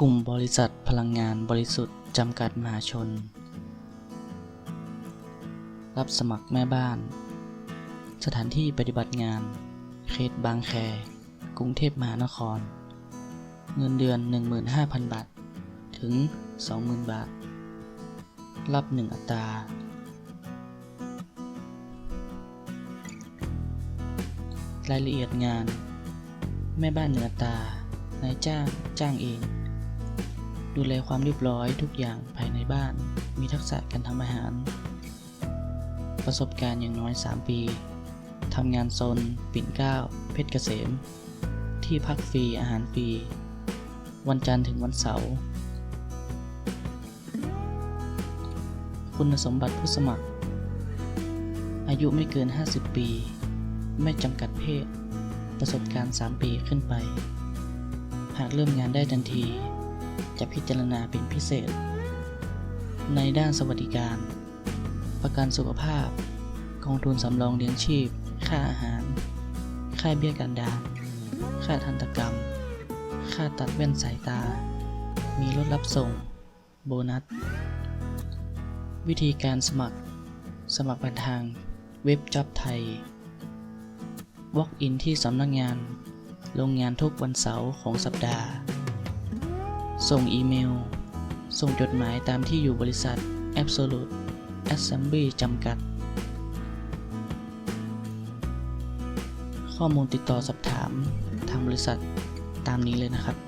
กลุ่มบริษัทพลังงานบริสุทธิ์จำกัดมหาชน รับสมัครแม่บ้าน สถานที่ปฏิบัติงาน เขตบางแค กรุงเทพมหานคร เงินเดือน 15,000 บาท ถึง 20,000 บาท รับ 1 อัตรา รายละเอียดงาน แม่บ้านเหนือตา นายจ้าง จ้างเอง ดูแลความเรียบร้อยทุกอย่างภายในบ้าน มีทักษะการทำอาหาร ประสบการณ์อย่างน้อย 3 ปีทำงานโซนปิ่นเกล้า เพชรเกษม ที่พักฟรีอาหารฟรี วันจันทร์ถึงวันเสาร์ คุณสมบัติผู้สมัคร อายุไม่เกิน 50 ปี ไม่จำกัดเพศ ประสบการณ์ 3 ปีขึ้นไป หากเริ่มงานได้ทันที จะพิจารณาเป็นพิเศษ ในด้านสวัสดิการ ประกันสุขภาพ กองทุนสำรองเลี้ยงชีพ ค่าอาหาร ค่าเบี้ยการดานค่าทันตกรรม ค่าตัดแว่นสายตา มีรถรับส่ง โบนัส วิธีการสมัคร สมัครผ่านทางเว็บจ็อบไทย Walk in ที่สำนักงงานลงงานทุกวันเสาร์ของสัปดาห์ ส่งอีเมล ส่งจดหมายตามที่อยู่บริษัท Absolute Assembly จำกัด ข้อมูลติดต่อสอบถามทางบริษัทตามนี้เลยนะครับ